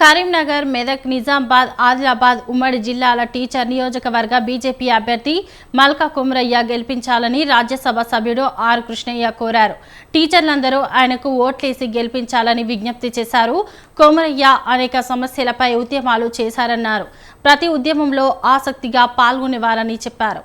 కరీంనగర్ మెదక్ నిజామాబాద్ ఆదిలాబాద్ ఉమ్మడి జిల్లాల టీచర్ నియోజకవర్గ బీజేపీ అభ్యర్థి మల్కా కుమ్రయ్య గెలిపించాలని రాజ్యసభ సభ్యుడు ఆర్ కృష్ణయ్య కోరారు. టీచర్లందరూ ఆయనకు ఓట్లేసి గెలిపించాలని విజ్ఞప్తి చేశారు. కొమరయ్య అనేక సమస్యలపై ఉద్యమాలు చేశారన్నారు. ప్రతి ఉద్యమంలో ఆసక్తిగా పాల్గొనేవారని చెప్పారు.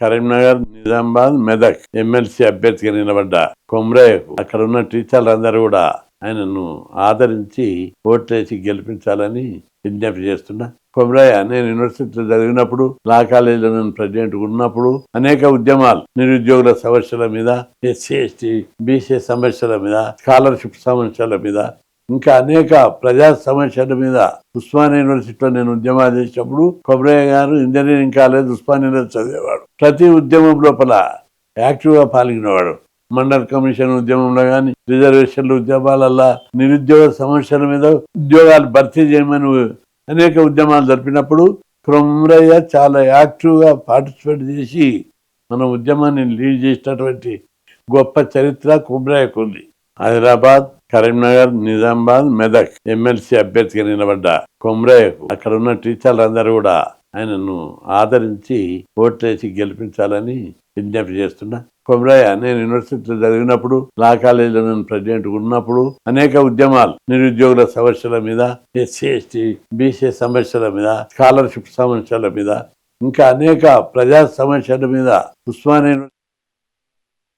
కరీంనగర్ నిజామాబాద్ మెదక్ ఎమ్మెల్సీ అభ్యర్థిగా నిలబడ్డ. కొమ్రయ్యకు అక్కడ ఉన్న టీచర్లు అందరూ కూడా ఆయనను ఆదరించి ఓట్లేసి గెలిపించాలని విజ్ఞప్తి చేస్తున్నా. కొమరయ్య నేను యూనివర్సిటీలో చదివినప్పుడు లా కాలేజీలో నేను ప్రెసిడెంట్ ఉన్నప్పుడు అనేక ఉద్యమాలు నిరుద్యోగుల సమస్యల మీద ఎస్సీ ఎస్టీ బీసీ సమస్యల మీద స్కాలర్షిప్ సమస్యల మీద ఇంకా అనేక ప్రజా సమస్యల మీద ఉస్మానియా యూనివర్సిటీలో నేను ఉద్యమాలు చేసినప్పుడు కొబ్బరయ్య గారు ఇంజనీరింగ్ కాలేజ్ ఉస్మానియాలో చదివేవాడు. ప్రతి ఉద్యమం లోపల యాక్టివ్గా పాల్గొనేవాడు. మండల్ కమిషన్ ఉద్యమంలో కానీ రిజర్వేషన్ల ఉద్యమాలల్లా నిరుద్యోగ సమస్యల మీద ఉద్యోగాలు భర్తీ చేయమని అనేక ఉద్యమాలు జరిపినప్పుడు కొమరయ్య చాలా యాక్టివ్గా పార్టిసిపేట్ చేసి మన ఉద్యమాన్ని లీడ్ చేసినటువంటి గొప్ప చరిత్ర కుమ్రయ్యకు ఉంది. హైదరాబాద్ కరీంనగర్ నిజామాబాద్ మెదక్ ఎమ్మెల్సీ అభ్యర్థిగా నిలబడ్డ. కొమ్రయ్యకు అక్కడ ఉన్న టీచర్లు అందరూ కూడా ఆయనను ఆదరించి ఓట్లేసి గెలిపించాలని విజ్ఞప్తి చేస్తున్నా. కొమరయ్య నేను యూనివర్సిటీలో చదివినప్పుడు లా కాలేజీలో నేను ప్రెసిడెంట్ ఉన్నప్పుడు అనేక ఉద్యమాలు నిరుద్యోగుల సమస్యల మీద ఎస్సీ ఎస్టీ బీసీ సమస్యల మీద స్కాలర్షిప్ సమస్యల మీద ఇంకా అనేక ప్రజా సమస్యల మీద ఉస్మానియా